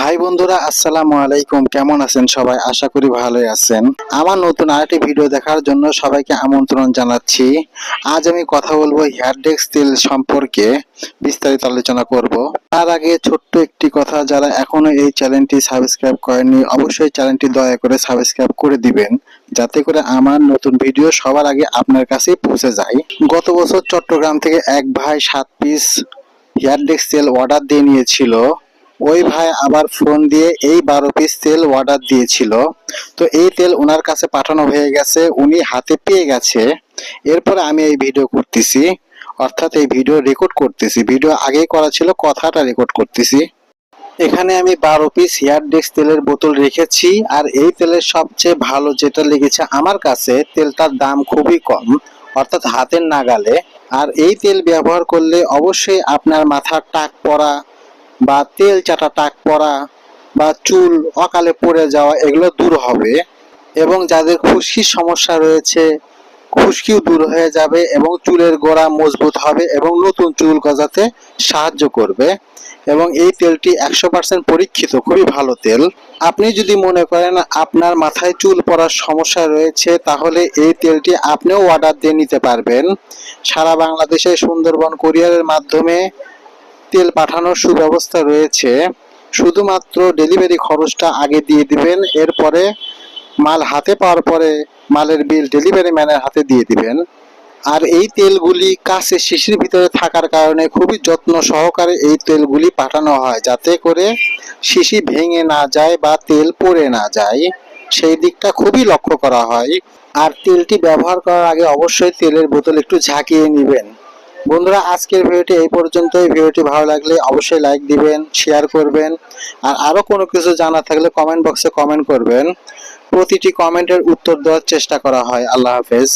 High বন্ধুরা, আসসালামু আলাইকুম। কেমন আছেন সবাই? আশা করি ভালোই আছেন। আমার নতুন আরেকটি ভিডিও দেখার জন্য সবাইকে আমন্ত্রণ জানাচ্ছি। আজ আমি কথা বলব হেয়ারডেক্স তেল সম্পর্কে। বিস্তারিত আলোচনা করব। তার আগে ছোট্ট একটি কথা, যারা এখনও এই চ্যানেলটি সাবস্ক্রাইব করেননি, অবশ্যই চ্যানেলটি দয়া করে সাবস্ক্রাইব করে দিবেন, যাতে করে আমার নতুন ভিডিও সবার আগে আপনার কাছে পৌঁছে যায়। গত বছর চট্টগ্রাম থেকে এক ভাই সাত পিস হেয়ারডেক্স তেল অর্ডার দিয়ে নিয়েছিল। ওই ভাই আবার ফোন দিয়ে এই বারো পিস তেল অর্ডার দিয়েছিল। তো এই তেল ওনার কাছে পাঠানো হয়ে গেছে, উনি হাতে পেয়ে গেছে। এরপরে আমি এই ভিডিও করতেছি, অর্থাৎ এই ভিডিও রেকর্ড করতেছি। ভিডিও আগেই করা ছিল, কথাটা রেকর্ড করতেছি। এখানে আমি বারো পিস হেয়ার ডেক্স তেলের বোতল রেখেছি, আর এই তেলের সবচেয়ে ভালো যেটা লেগেছে আমার কাছে, তেলটার দাম খুবই কম, অর্থাৎ হাতের নাগালে। আর এই তেল ব্যবহার করলে অবশ্যই আপনার মাথার টাক পড়া বা তেল চাটা টাক পড়া বা চুল অকালে পড়ে যাওয়া এগুলো দূর হবে এবং যাদের খুশকির সমস্যা রয়েছে, খুশকিও দূর হয়ে যাবে এবং চুলের গোড়া মজবুত হবে এবং নতুন চুল গজাতে সাহায্য করবে এবং এই তেলটি একশো পার্সেন্ট পরীক্ষিত, খুবই ভালো তেল। আপনি যদি মনে করেন আপনার মাথায় চুল পড়ার সমস্যা রয়েছে, তাহলে এই তেলটি আপনিও অর্ডার দিয়ে নিতে পারবেন। সারা বাংলাদেশে সুন্দরবন কুরিয়ারের মাধ্যমে তেল পাঠানোর সুব্যবস্থা রয়েছে। শুধুমাত্র ডেলিভারি খরচটা আগে দিয়ে দিবেন, এরপরে মাল হাতে পাওয়ার পরে মালের বিল ডেলিভারি ম্যানের হাতে দিয়ে দিবেন। আর এই তেলগুলি কাছে শিশির ভিতরে থাকার কারণে খুবই যত্ন সহকারে এই তেলগুলি পাঠানো হয়, যাতে করে শিশি ভেঙে না যায় বা তেল পড়ে না যায়। সেই দিকটা খুবই লক্ষ্য করা হয়। আর তেলটি ব্যবহার করার আগে অবশ্যই তেলের বোতল একটু ঝাঁকিয়ে নেবেন। বন্ধুরা, আজকের ভিডিওটি এই পর্যন্তই। ভিডিওটি ভালো লাগলে অবশ্যই লাইক দিবেন শেয়ার করবেন। আর আরও কোনো কিছু জানা থাকলে কমেন্ট বক্সে কমেন্ট করবেন। প্রতিটি কমেন্টের উত্তর দেওয়ার চেষ্টা করা হয়। আল্লাহ হাফেজ।